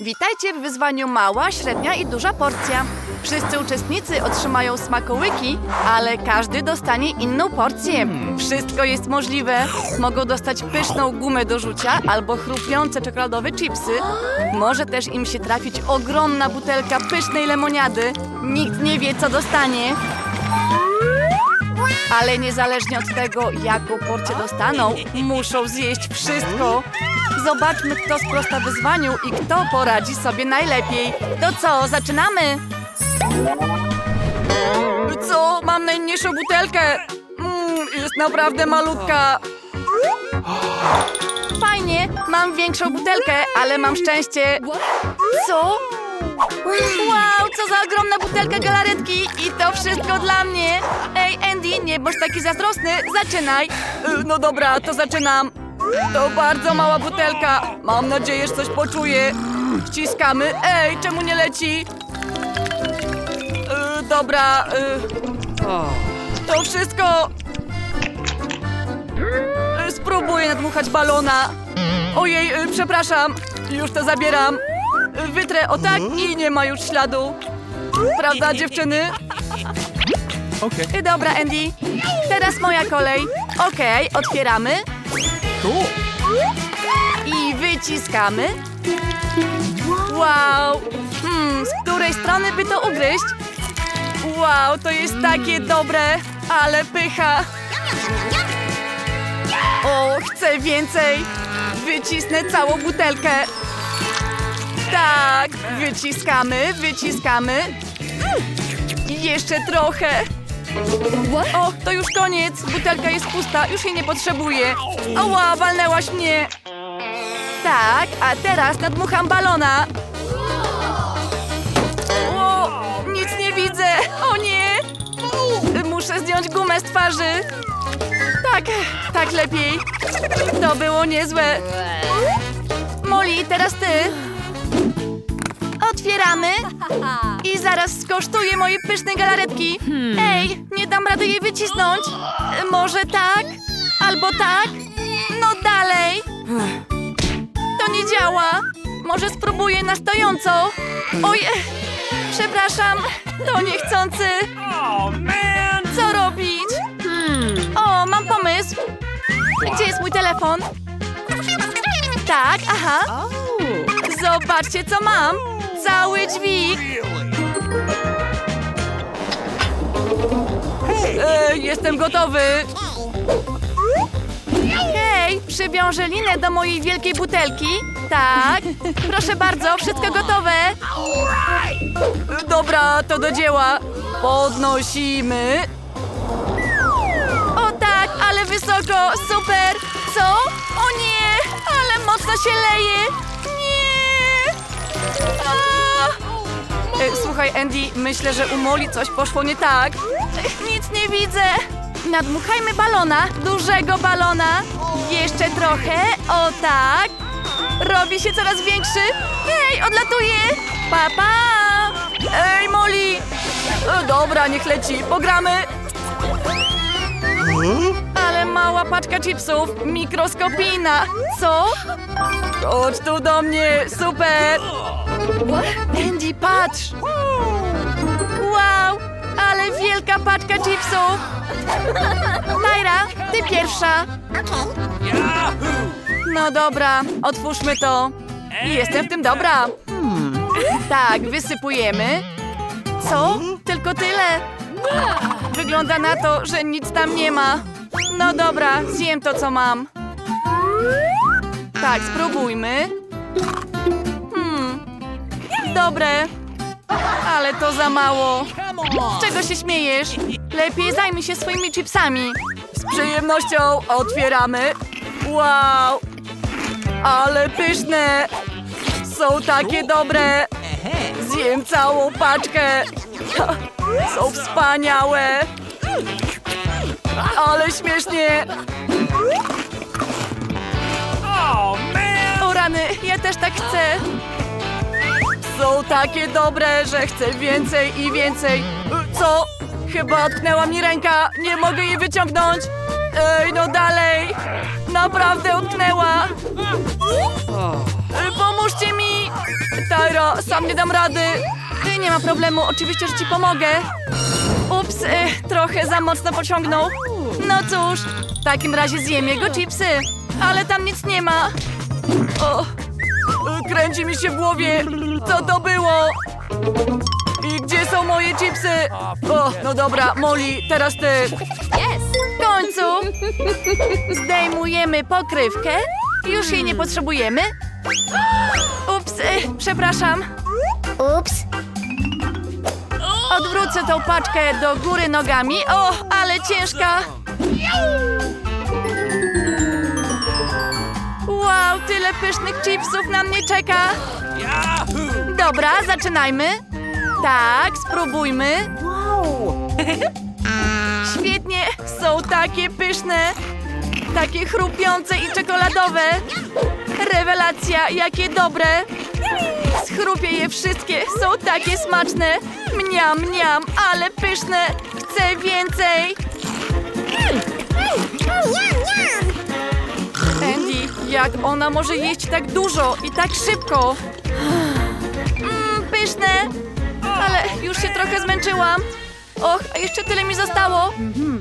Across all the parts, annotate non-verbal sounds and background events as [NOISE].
Witajcie w wyzwaniu mała, średnia i duża porcja. Wszyscy uczestnicy otrzymają smakołyki, ale każdy dostanie inną porcję. Wszystko jest możliwe. Mogą dostać pyszną gumę do rzucia albo chrupiące czekoladowe chipsy. Może też im się trafić ogromna butelka pysznej lemoniady. Nikt nie wie, co dostanie. Ale niezależnie od tego, jaką porcję dostaną, muszą zjeść wszystko. Zobaczmy, kto sprosta wyzwaniu i kto poradzi sobie najlepiej. To co, zaczynamy? Co? Mam najmniejszą butelkę. Mm, jest naprawdę malutka. Fajnie, mam większą butelkę, ale mam szczęście. Co? Wow, co za ogromna butelka galaretki i to wszystko dla mnie. Ej, Andy, nie bądź taki zazdrosny, zaczynaj. Y, No dobra, to zaczynam. To bardzo mała butelka. Mam nadzieję, że coś poczuję. Ściskamy. Ej, czemu nie leci? Y, dobra, y, to wszystko. Y, Spróbuję nadmuchać balona. Ojej, y, przepraszam. Już to zabieram. Y, Wytrę o tak i nie ma już śladu. Prawda, dziewczyny? Okay. Dobra, Andy. Teraz moja kolej. Okej, otwieramy Cool. i wyciskamy. Wow! Hmm, z której strony by to ugryźć? Wow, to jest takie dobre, ale pycha. O, chcę więcej. Wycisnę całą butelkę. Tak, wyciskamy, wyciskamy. I jeszcze trochę. O, to już koniec. Butelka jest pusta, już jej nie potrzebuję. Ała, walnęłaś mnie. Tak, a teraz nadmucham balona. O, nic nie widzę. O nie. Muszę zdjąć gumę z twarzy. Tak, tak lepiej. To było niezłe. Molly, teraz ty. Otwieramy. [LAUGHS] I zaraz skosztuję mojej pysznej galaretki. Ej, nie dam rady jej wycisnąć. Może tak? Albo tak? No dalej. To nie działa. Może spróbuję na stojąco. Oj, przepraszam. To niechcący. Oh! Co robić? O, mam pomysł. Gdzie jest mój telefon? Tak, aha. Zobaczcie, co mam. Cały dźwig. E, jestem gotowy. Hej, przywiążę linę do mojej wielkiej butelki. Tak, proszę bardzo, wszystko gotowe. Dobra, to do dzieła. Podnosimy. O tak, ale wysoko, super. Co? O nie, ale mocno się leje. Nie. A! E, Słuchaj, Andy, myślę, że u Moli coś poszło nie tak. E, Nic nie widzę. Nadmuchajmy balona, dużego balona. Jeszcze trochę, o tak. Robi się coraz większy. Hej, odlatuje. Pa, pa. Ej, Moli. E, Dobra, niech leci, pogramy. Mała paczka chipsów, mikroskopijna. Co? Chodź tu do mnie, super. Andy, patrz! Wow, ale wielka paczka chipsów! Tyra, ty pierwsza. No dobra, otwórzmy to. Jestem w tym dobra. Tak, wysypujemy. Co? Tylko tyle. Wygląda na to, że nic tam nie ma. No dobra, zjem to, co mam. Tak, spróbujmy. Hmm, dobre. Ale to za mało. Z czego się śmiejesz? Lepiej zajmij się swoimi chipsami. Z przyjemnością otwieramy. Wow! Ale pyszne! Są takie dobre! Zjem całą paczkę! Są wspaniałe! Ale śmiesznie! Oh! O rany, ja też tak chcę! Są takie dobre, że chcę więcej i więcej. Co? Chyba otknęła mi ręka. Nie mogę jej wyciągnąć. Ej, no dalej. Naprawdę utknęła. E, Pomóżcie mi. Dobra, sam nie dam rady. Nie ma problemu, oczywiście, że ci pomogę. Ups, y, trochę za mocno pociągnął. No cóż, w takim razie zjem jego chipsy. Ale tam nic nie ma. O, kręci mi się w głowie. Co to było? I gdzie są moje chipsy? O, no dobra, Molly, teraz ty. W końcu zdejmujemy pokrywkę. Już jej nie potrzebujemy. Ups, y, przepraszam. Ups. Odwrócę tą paczkę do góry nogami. O, ale ciężka. Wow, tyle pysznych chipsów na mnie czeka. Dobra, zaczynajmy. Tak, spróbujmy. [LAUGHS] Świetnie, są takie pyszne. Takie chrupiące i czekoladowe. Rewelacja, jakie dobre. Schrupię je wszystkie, są takie smaczne. Mniam, mniam, ale pyszne. Chcę więcej. Andy, jak ona może jeść tak dużo i tak szybko? Mmm, pyszne. Ale już się trochę zmęczyłam. Och, a jeszcze tyle mi zostało.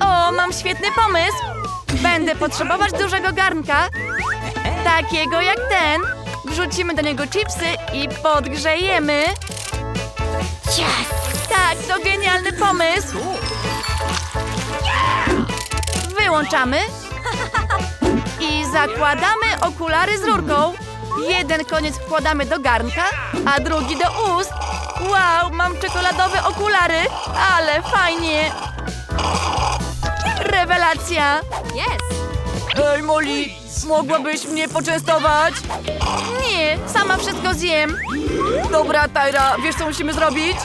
O, mam świetny pomysł. Będę potrzebować dużego garnka. Takiego jak ten. Wrzucimy do niego chipsy i podgrzejemy. Tak, to genialny pomysł. Wyłączamy. [LAUGHS] I zakładamy okulary z rurką. Jeden koniec wkładamy do garnka, a drugi do ust. Wow, mam czekoladowe okulary, ale fajnie. Rewelacja. Yes. Ej, Molly, mogłabyś mnie poczęstować? Nie, sama wszystko zjem. Dobra, Tyra, wiesz co musimy zrobić?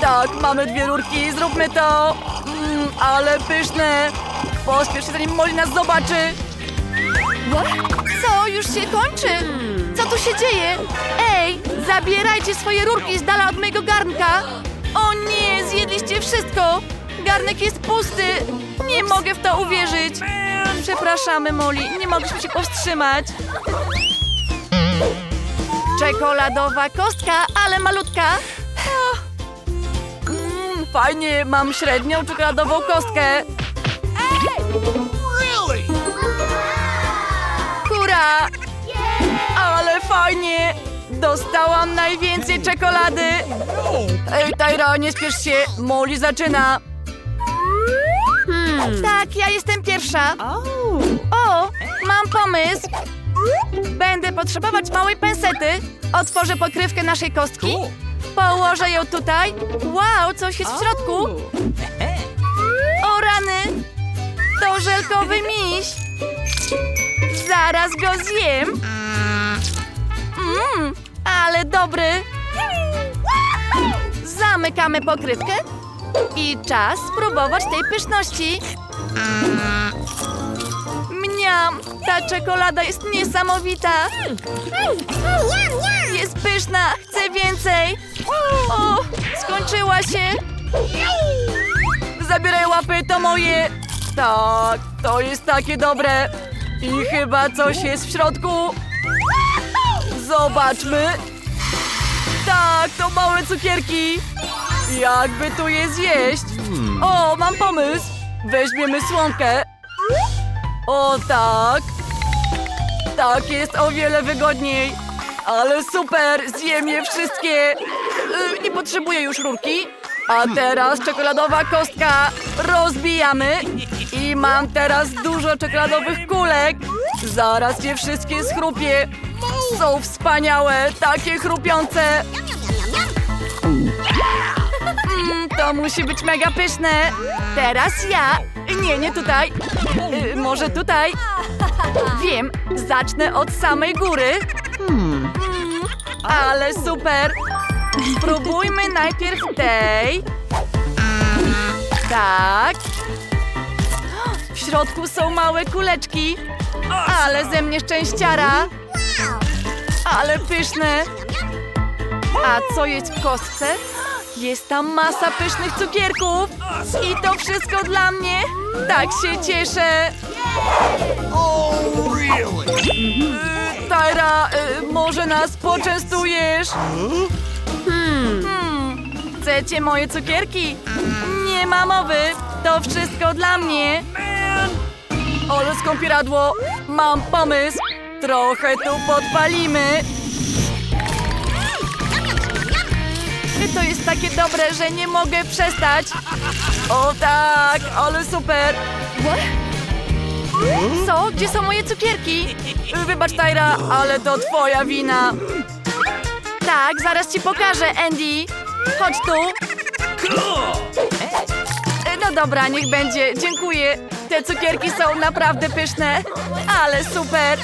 Tak, mamy dwie rurki, zróbmy to. Mm, ale pyszne. Pospiesz się, zanim Molly nas zobaczy. Co, już się kończy? Co tu się dzieje? Ej, zabierajcie swoje rurki z dala od mojego garnka. O nie, zjedliście wszystko. Garnek jest pusty. Nie mogę w to uwierzyć. Przepraszamy, Molly, nie mogliśmy się powstrzymać. Czekoladowa kostka, ale malutka. O. Mm, fajnie, mam średnią czekoladową kostkę. Really? Hurra! Ale fajnie! Dostałam najwięcej czekolady! Ej, Tyra, nie spiesz się, Molly zaczyna. Tak, ja jestem pierwsza. O, mam pomysł. Będę potrzebować małej pensety. Otworzę pokrywkę naszej kostki. Położę ją tutaj. Wow, coś jest w środku. O rany! To żelkowy miś. Zaraz go zjem. Mmm, ale dobry. Zamykamy pokrywkę i czas spróbować tej pyszności. Mniam, ta czekolada jest niesamowita. Jest pyszna, chcę więcej. O, skończyła się. Zabieraj łapy, to moje. Tak, to jest takie dobre. I chyba coś jest w środku. Zobaczmy. Tak, to małe cukierki. Jakby tu je zjeść? O, mam pomysł. Weźmiemy słomkę. O tak. Tak jest o wiele wygodniej. Ale super, zjem je wszystkie. Y, nie potrzebuję już rurki. A teraz czekoladowa kostka. Rozbijamy. I mam teraz dużo czekoladowych kulek. Zaraz je wszystkie schrupię. Są wspaniałe, takie chrupiące. Mm, to musi być mega pyszne. Teraz ja. Nie, nie tutaj. Y, może tutaj. Wiem, zacznę od samej góry. Mm, ale super. Spróbujmy najpierw tej. Tak. W środku są małe kuleczki. Ale ze mnie szczęściara. Ale pyszne. A co jest w kostce? Jest tam masa pysznych cukierków. I to wszystko dla mnie. Tak się cieszę. Tyra, y, może nas poczęstujesz? Hmm. Chcecie moje cukierki? Nie ma mowy, to wszystko dla mnie. Ale skąpiradło, mam pomysł. Trochę tu podpalimy. To jest takie dobre, że nie mogę przestać. O tak, ale super. Co? Gdzie są moje cukierki? Wybacz, Tyra, ale to twoja wina. Tak, zaraz ci pokażę, Andy. Chodź tu. No dobra, niech będzie. Dziękuję. Te cukierki są naprawdę pyszne. Ale super.